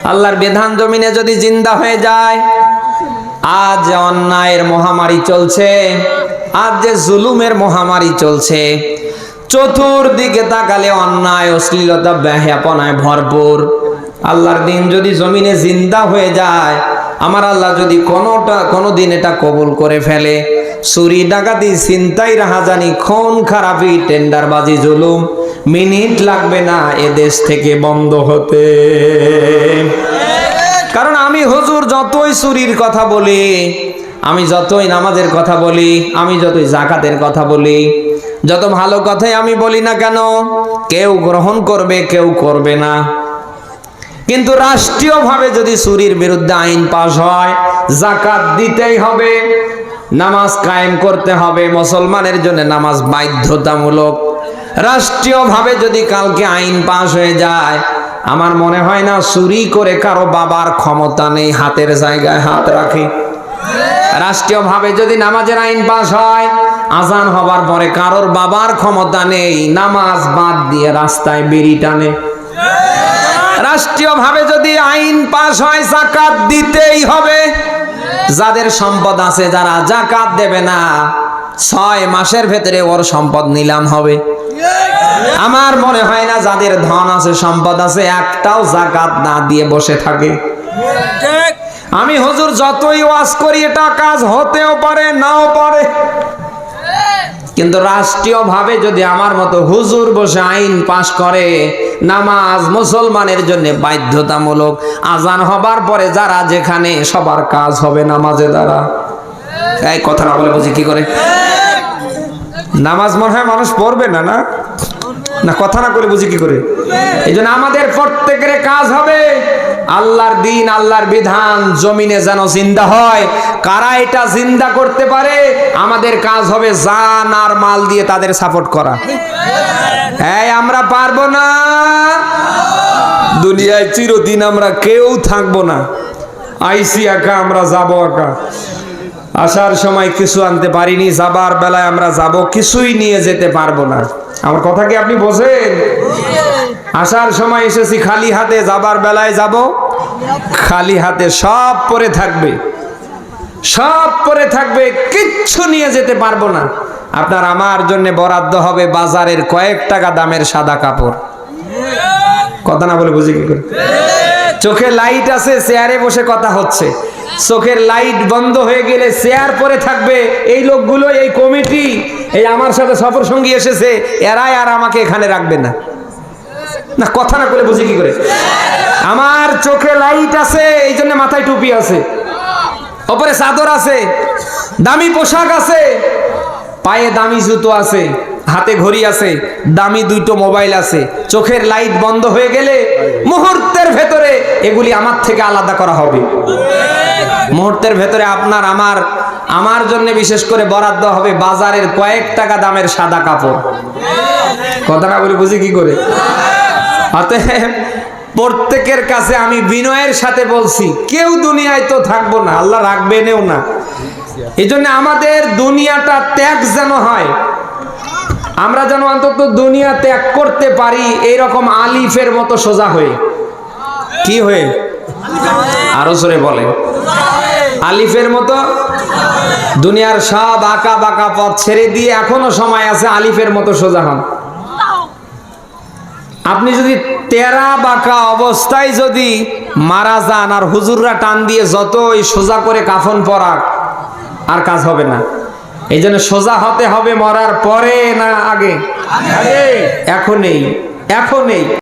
আল্লাহর বিধান জমিনে যদি জিন্দা হয়ে যায়, আজ অন্যায়ের মহামারী চলছে, আজ যে জুলুমের মহামারী চলছে, চতুর্দিকে তাকালে অন্যায়, অশ্লীলতা ব্যাহাপনায় ভরপুর। আল্লাহর দিন যদি জমিনে জিন্দা হয়ে যায়, আমার আল্লাহ যদি কোনোটা কোনো দিন এটা কবুল করে ফেলে। চুরি, ডাকাতি চিন্তাই রাহাজানি, খুন, খারাপি, টেন্ডারবাজি, জুলুম মিনিট লাগবে না এ দেশ থেকে বন্ধ হতে। কারণ আমি হুজুর যতই চুরির কথা বলি, আমি যতই নামাজের কথা বলি, আমি যতই জাকাতের কথা বলি, যত ভালো কথাই আমি বলি না কেন, কেউ গ্রহণ করবে, কেউ করবে না। কিন্তু রাষ্ট্রীয়ভাবে যদি চুরির বিরুদ্ধে আইন পাশ হয়, জাকাত দিতেই হবে, নামাজ কায়েম করতে হবে, মুসলমানের জন্য নামাজ বাধ্যতামূলক। রাষ্ট্রীয়ভাবে যদি কালকে আইন পাশ হয়ে যায়, আমার মনে হয় না চুরি করে কারও বাবার ক্ষমতা নেই, হাতের জায়গায় হাত রাখে। রাষ্ট্রীয়ভাবে যদি নামাজের আইন পাশ হয়, আজান হবার পরে কারোর বাবার ক্ষমতা নেই, নামাজ বাদ দিয়ে রাস্তায় বেরি টানে। রাষ্ট্রীয়ভাবে যদি আইন পাশ হয়, জাকাত দিতেই হবে। যাদের সম্পদ আছে, যারা জাকাত দেবে না, ছয় মাসের ভেতরে ওর সম্পদ নিলাম হবে। আমার মনে হয় না যাদের ধন আছে সম্পদ আছে একটাও জাকাত না দিয়ে বসে থাকে। আমি হুজুর যতই ওয়াজ করি এটা কাজ হতেও পারে নাও পারে। কিন্তু রাষ্ট্রীয়ভাবে যদি আমার মতো হুজুর বসে আইন পাশ করে নামাজ মুসলমানের জন্য বাধ্যতামূলক আজান হবার পরে যারা যেখানে সবার কাজ হবে নামাজে দ্বারা এই কথা না বলে বুঝি কি করে? নামাজ মনে হয় মানুষ পড়বে না না? না, কথা না করে বুঝি কি করে? এই আমাদের প্রত্যেকের কাজ হবে আল্লাহর দিন, আল্লাহর বিধান, জমিনে যেন জিন্দা হয়। কারা এটা জিন্দা করতে পারে? আমাদের কাজ হবে জান আর মাল দিয়ে তাদের সাপোর্ট করা। এই, আমরা পারব না। দুনিয়ায় চিরদিন আমরা কেউ থাকব না। আইসি একা, আমরা যাব একা। আসার সময় কিছু আনতে পারিনি, যাবার বেলায় আমরা যাব, কিছুই নিয়ে যেতে পারব না। আমার কথা কি আপনি বোঝেন? আসার সময় এসেছি খালি হাতে, যাবার বেলায় যাব, খালি হাতে সব পরে থাকবে। সব পরে থাকবে, কিচ্ছু নিয়ে যেতে পারব না। আপনার আমার জন্য বরাদ্দ হবে বাজারের কয়েক টাকা দামের সাদা কাপড়। কথা না বলে বুঝি কি করে? চোখে লাইট আছে চেয়ারে বসে কথা হচ্ছে। চোখের লাইট বন্ধ হয়ে গেলে চেয়ার পরে থাকবে। এই লোকগুলো, এই কমিটি এই আমার সাথে সফর সঙ্গী এসেছে, এরাই আর আমাকে এখানে রাখবে না। না, কথা না করে বুঝি কি করে? আমার চোখে লাইট আছে, এই জন্য মাথায় টুপি আছে। ওপরে চাদর আছে, দামি পোশাক আছে, পায়ে দামি জুতো আছে। হাতে ঘড়ি আছে, দামি দুটো মোবাইল আছে, চোখের লাইট বন্ধ হয়ে গেলে মুহূর্তের ভেতরে এগুলি আমার থেকে আলাদা করা হবে। মুহূর্তের ভেতরে আপনার, আমার আমার জন্য বিশেষ করে বরাদ্দ হবে বাজারের কয়েক টাকা দামের সাদা কাপড়। কথা না বলে, বুঝি কি করে? প্রত্যেকের কাছে আমি বিনয়ের সাথে বলছি, কেউ দুনিয়ায় তো থাকব না, আল্লাহ রাখবেনও না। এই আমাদের দুনিয়াটা ত্যাগ যেন হয় আমরা যেন অন্তত দুনিয়া ত্যাগ করতে পারি এইরকম আলিফের মতো সোজা হয়ে। কি হয়ে? আরও জোরে বলে আলিফের মতো? দুনিয়ার সব আঁকা বাঁকা পথ ছেড়ে দিয়ে এখনও সময় আছে আলিফের মতো সোজা হন। আপনি যদি তেরা বাঁকা অবস্থায় যদি মারা যান আর হুজুররা টান দিয়ে যতই সোজা করে কাফন পরাক, আর কাজ হবে না। এই জন্য সোজা হতে হবে মরার পরে না আগে? এখনই এখনই